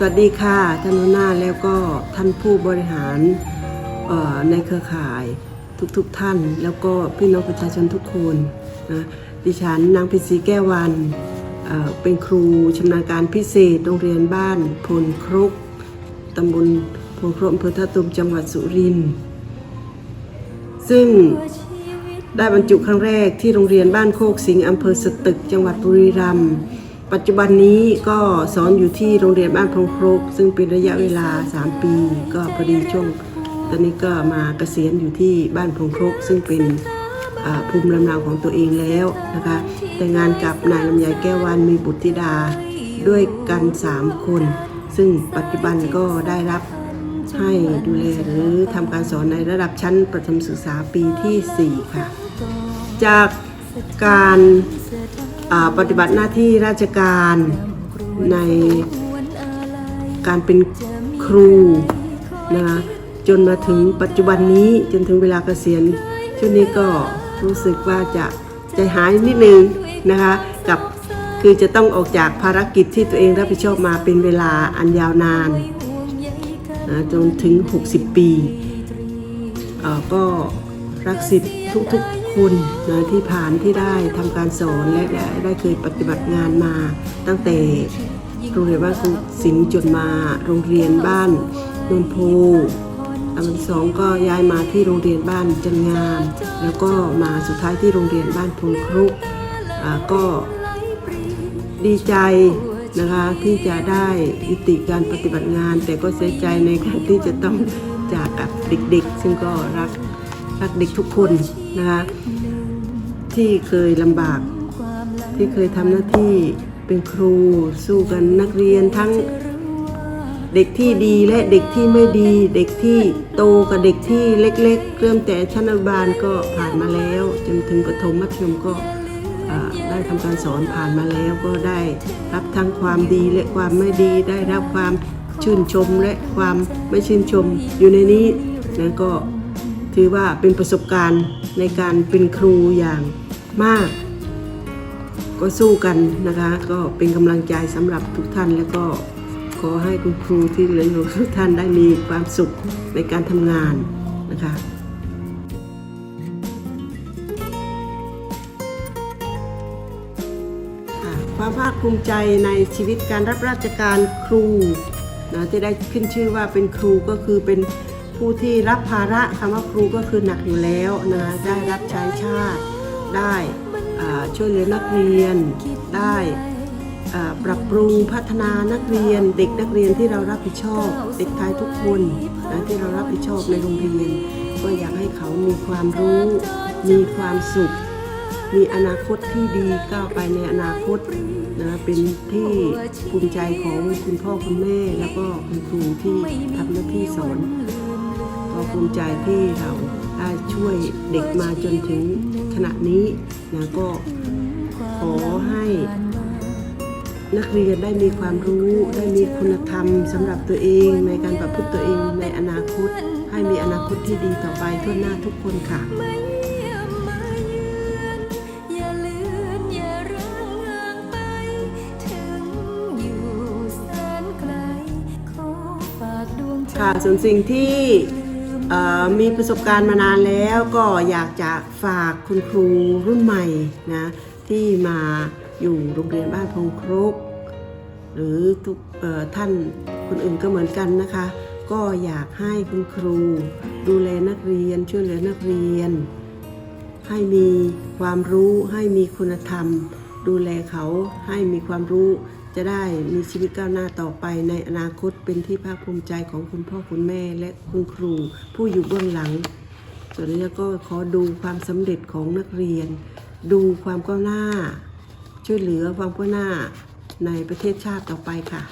สวัสดีค่ะท่านหัวหน้าแล้วก็ท่านผู้บริหารในเครือข่ายทุกๆทท่าน แล้วก็พี่น้องประชาชนทุกคนนะดิฉันนางพิศีแก้ววันเเป็นครูชำนาญการพิเศษโรงเรียนบ้านพลครุกตำบลพลครุกอำเภอท่าตูมจังหวัดสุรินทร์ซึ่งได้บรรจุครั้งแรกที่โรงเรียนบ้านโคกสิงห์อำเภอสตึกจังหวัดบุรีรัมย์ ปัจจุบันนี้ก็สอนอยู่ที่โรงเรียนบ้านพงครกซึ่งเป็นระยะเวลา 3 ปี ก็พอดีช่วง ตอนนี้ก็มาเกษียณอยู่ที่บ้านพงครกซึ่งเป็นภูมิลำเนาของตัวเองแล้วนะคะแต่งงานกับนายลำไยแก้ววันมีบุตรธิดาด้วยกัน 3 คน ซึ่งปัจจุบันก็ได้รับให้ดูแลหรือทำการสอนในระดับชั้นประถมศึกษาปีที่ 4 ค่ะ จากการ ปฏิบัติหน้าที่ราชการในการเป็นครูนะคะจนมาถึงปัจจุบันนี้จนถึงเวลาเกษียณช่วงนี้ก็รู้สึกว่าจะใจหายนิดนึงนะคะกับคือจะต้องออกจากภารกิจที่ตัวเองรับผิดชอบมาเป็นเวลาอันยาวนานนะจนถึง 60 ปีก็รักสิทธิ์ทุกๆ คนนะที่ผ่านที่ได้ทำการสอนและได้ได้เคยปฏิบัติงานมา ตั้งแต่โรงเรียนบ้านครูสิงห์จนมาโรงเรียนบ้านนนโพอันสองก็ย้ายมาที่โรงเรียนบ้านจันงาม แล้วก็มาสุดท้ายที่โรงเรียนบ้านพลครุก็ดีใจนะคะที่จะได้ยุติการปฏิบัติงาน แต่ก็เสียใจในการที่จะต้องจากกับเด็กๆ ซึ่งก็รัก รักเด็กทุกคนนะคะที่เคยลำบาก ที่เคยทำหน้าที่เป็นครูสู้กันนักเรียนทั้งเด็กที่ดีและเด็กที่ไม่ดี เด็กที่โตกับเด็กที่เล็ก ๆ เริ่มแต่ชั้นอนุบาลก็ผ่านมาแล้ว จนถึงประถมมัธยมก็ได้ทำการสอนผ่านมาแล้วก็ได้รับทั้งความดีและความไม่ดีได้รับความชื่นชมและความไม่ชื่นชมอยู่ในนี้นั้นก็ ถือว่าเป็นประสบการณ์ในการเป็นครูอย่างมาก ก็สู้กันนะคะ ก็เป็นกำลังใจสำหรับทุกท่านแล้วก็ขอให้คุณครูที่เหลืออยู่ทุกท่านได้มีความสุขในการทำงานนะคะค่ะความภาคภูมิใจในชีวิตการรับราชการครูนะจะได้ขึ้นชื่อว่าเป็นครูก็คือเป็น ผู้ที่รับภาระคำว่าครูก็คือหนักอยู่แล้วนะได้รับใช้ชาติ ได้ช่วยเหลือนักเรียน ได้ปรับปรุงพัฒนานักเรียน เด็กนักเรียนที่เรารับผิดชอบ เด็กไทยทุกคนนะที่เรารับผิดชอบในโรงเรียน ก็อยากให้เขามีความรู้ มีความสุข มีอนาคตที่ดีก้าวไปในอนาคตนะเป็นที่ภูมิใจของคุณพ่อคุณแม่ แล้วก็คุณครูที่ทำหน้าที่สอน ก็ภูมิใจที่เราได้ช่วยเด็กมาจนถึงขณะนี้นะก็ขอให้นักเรียนได้มีความรู้ได้มีคุณธรรมสำหรับตัวเองในการประพฤติตัวเองในอนาคต ให้มีอนาคตที่ดีต่อไปทั่วหน้าทุกคนค่ะอย่าเลือนอย่าร้างห่างไปถึงอยู่แสนไกลขอฝากดวงใจค่ะส่วนสิ่งที่เอ่อ มีประสบการณ์มานานแล้วก็อยากจะฝากคุณครูรุ่นใหม่นะที่มาอยู่โรงเรียนบ้านพงครก หรือทุกท่านคนอื่นก็เหมือนกันนะคะ ก็อยากให้คุณครู ดูแลนักเรียนช่วยเหลือนักเรียน ให้มีความรู้ให้มีคุณธรรม ดูแลเขาให้มีความรู้ จะได้มีชีวิตก้าวหน้าต่อไปในอนาคตเป็นที่ภาคภูมิใจของคุณพ่อคุณแม่และคุณครู ผู้อยู่เบื้องหลัง ส่วนนี้ก็ขอดูความสำเร็จของนักเรียน ดูความก้าวหน้า ช่วยเหลือความก้าวหน้าในประเทศชาติต่อไปค่ะ